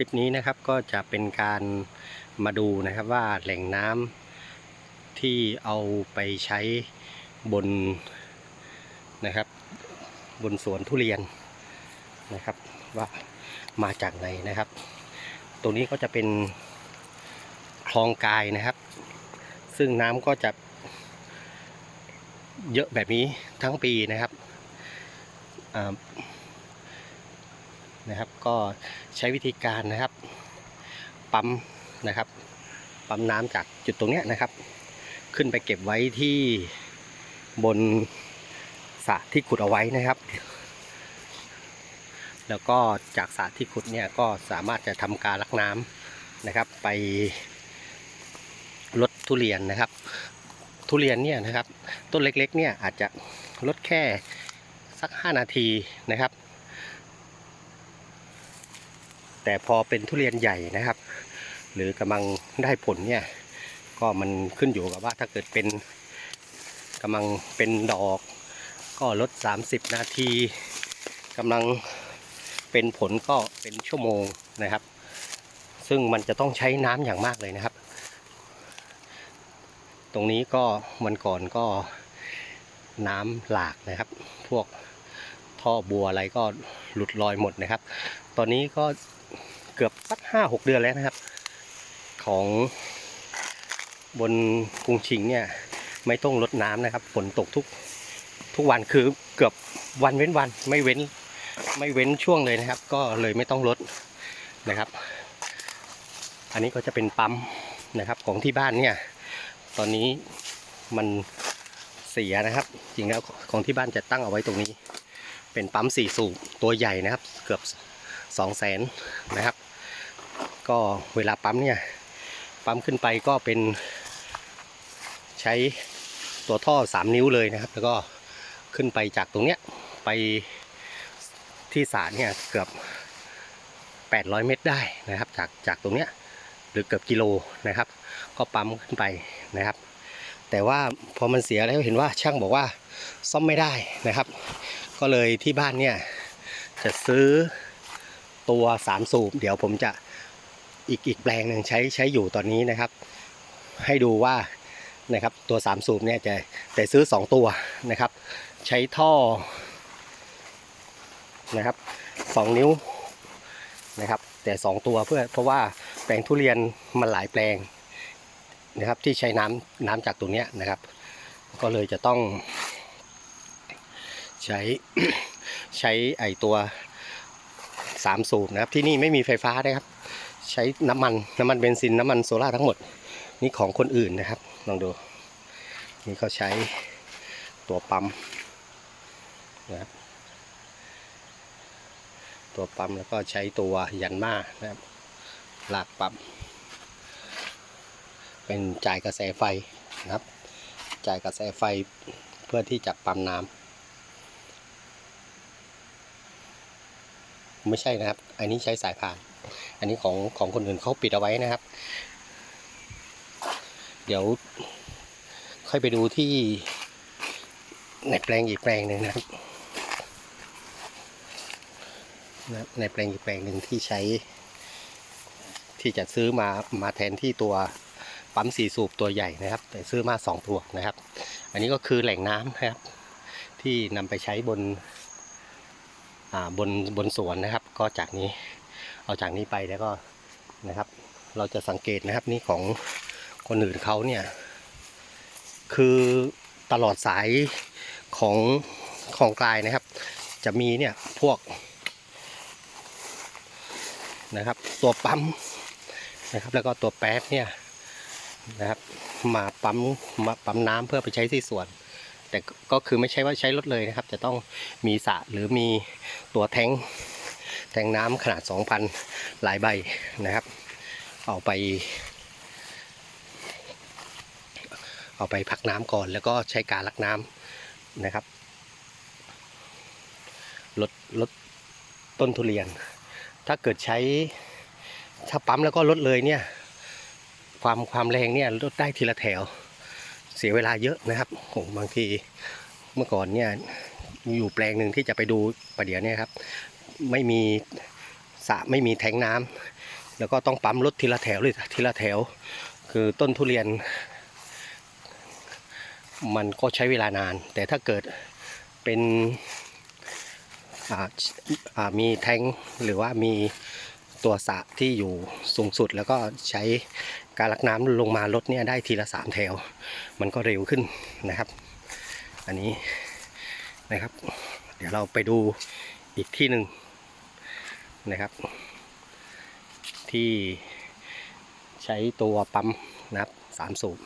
คลิปนี้นะครับก็จะเป็นการมาดูนะครับว่าแหล่งน้ำที่เอาไปใช้บนนะครับ บนสวนทุเรียนนะครับว่ามาจากไหนนะครับ ตรงนี้ก็จะเป็นคลองกายนะครับ ซึ่งน้ำก็จะเยอะแบบนี้ทั้งปีนะครับ นะครับ ก็ใช้วิธีการนะครับ ปั๊มนะครับ ปั๊มน้ำจากจุดตรงนี้นะครับ ขึ้นไปเก็บไว้ที่บนสระที่ขุดเอาไว้นะครับ แล้วก็จากสระที่ขุดเนี่ยก็สามารถจะทำการลักน้ำนะครับ ไปลดทุเรียนนะครับ ทุเรียนเนี่ยนะครับ ต้นเล็กๆเนี่ยอาจจะลดแค่สัก 5 นาทีนะครับ แต่พอเป็นทุเรียนใหญ่นะครับ หรือกำลังได้ผลเนี่ยก็มันขึ้นอยู่กับว่าถ้าเกิดเป็นกำลังเป็นดอก ก็ลด 30 นาทีกำลังเป็นผลก็เป็นชั่วโมงนะครับ ซึ่งมันจะต้องใช้น้ำอย่างมากเลยนะครับ ตรงนี้ก็วันก่อนก็น้ำหลากนะครับ พวกท่อบัวอะไรก็หลุดลอยหมดนะครับ ตอนนี้ก็ เกือบสักห้าหกเดือนแล้วนะครับ ของบนกรุงชิงเนี่ยไม่ต้องลดน้ำนะครับฝนตกทุกทุกวันคือเกือบวันเว้นวันไม่เว้นไม่เว้นช่วงเลยนะครับ ก็เลยไม่ต้องลดนะครับ อันนี้ก็จะเป็นปั๊มนะครับของที่บ้านเนี่ยตอนนี้มันเสียนะครับ จริงแล้วของที่บ้านจะตั้งเอาไว้ตรงนี้ เป็นปั๊มสี่สูบตัวใหญ่นะครับ เกือบสองแสนนะครับ ก็เวลาปั๊มเนี่ย ปั๊มขึ้นไปก็เป็นใช้ตัวท่อ 3 นิ้วเลยนะครับ แล้วก็ขึ้นไปจากตรงเนี้ยไปที่สรเนี่ยเกือบ 800 เมตรได้นะครับ จากจากตรงเนี้ยหรือเกือบกิโลนะครับ ก็ปั๊มขึ้นไปนะครับ แต่ว่าพอมันเสียแล้วเห็นว่าช่างบอกว่าซ่อมไม่ได้นะครับ ก็เลยที่บ้านเนี่ยจะซื้อตัว 3 สูบ เดี๋ยวผมจะ อีกอีกแปลงหนึ่งใช้ใช้อยู่ตอนนี้นะครับ ให้ดูว่านะครับตัว3สูบเนี่ยจะแต่ซื้อ 2 ตัวนะครับ ใช้ท่อนะครับ2นิ้วนะครับ แต่ 2 ตัวเพื่อเพราะว่าแปลงทุเรียนมันหลายแปลงนะครับที่ใช้น้ำน้ำจากตรงนี้นะครับ ก็เลยจะต้อง ใช้ใช้ไอตัว 3 สูบนะครับที่นี่ไม่มีไฟฟ้านะครับ ใช้น้ำมันน้ำมันเบนซินน้ำมันโซล่าทั้งหมด นี่ของคนอื่นนะครับลองดู นี่เขาใช้ตัวปั๊มนะครับตัวปั๊มแล้วก็ใช้ตัวยันมานะครับลากปั๊มเป็นจ่ายกระแสไฟนะครับ จ่ายกระแสไฟเพื่อที่จะปั๊มน้ำไม่ใช่นะครับ อันนี้ใช้สายพาน อันนี้ของของคนอื่นเขาปิดเอาไว้นะครับ เดี๋ยวค่อยไปดูที่ในแปลงอีกแปลงหนึ่งนะครับในแปลงอีกแปลงหนึ่งที่ใช้ ที่จะซื้อมามาแทนที่ตัวปั๊มสีสูบตัวใหญ่นะครับ แต่ซื้อมาสองตัวนะครับ อันนี้ก็คือแหล่งน้ำนะครับ ที่นำไปใช้บนบนบนสวนนะครับ ก็จากนี้ เอาจากนี้ไปแล้วก็นะครับ เราจะสังเกตนะครับนี่ของคนอื่นเขาเนี่ย คือตลอดสายของของกลายนะครับ จะมีเนี่ยพวกนะครับ ตัวปั๊มนะครับ แล้วก็ตัวแป๊บเนี่ยนะครับมาปั๊มมาปั๊มน้ำเพื่อไปใช้ที่สวน แต่ก็คือไม่ใช่ว่าใช้รถเลยนะครับ จะต้องมีสระหรือมีตัวแทง แทงน้ำขนาด 2,000 หลายใบนะครับ เอาไป เอาไปพักน้ำก่อนแล้วก็ใช้การลักน้ำนะครับลดลดต้นทุเรียน ถ้าเกิดใช้ถ้าปั๊มแล้วก็ลดเลยเนี่ยความความแรงเนี่ยลดได้ทีละแถว เสียเวลาเยอะนะครับโอ้บางทีเมื่อก่อนเนี่ยอยู่แปลงหนึ่งที่จะไปดูประเดี๋ยวเนี่ยครับ ไม่มีสระไม่มีแทงน้แล้วก็ต้องปั๊มรถทีละแถวเลยทีละแถว คือต้นทุเรียน มันก็ใช้เวลานาน แต่ถ้าเกิดเป็นมีแทงค์หรือว่ามีตัวสระที่อยู่สูงสุด แล้วก็ใช้การลักน้ำลงมาลดเนี่ยได้ทีละสามแถว มันก็เร็วขึ้นนะครับ อันนี้นะครับ เดี๋ยวเราไปดูอีกที่หนึ่ง นะครับ ที่ใช้ตัวปั๊มนะครับสามสูบ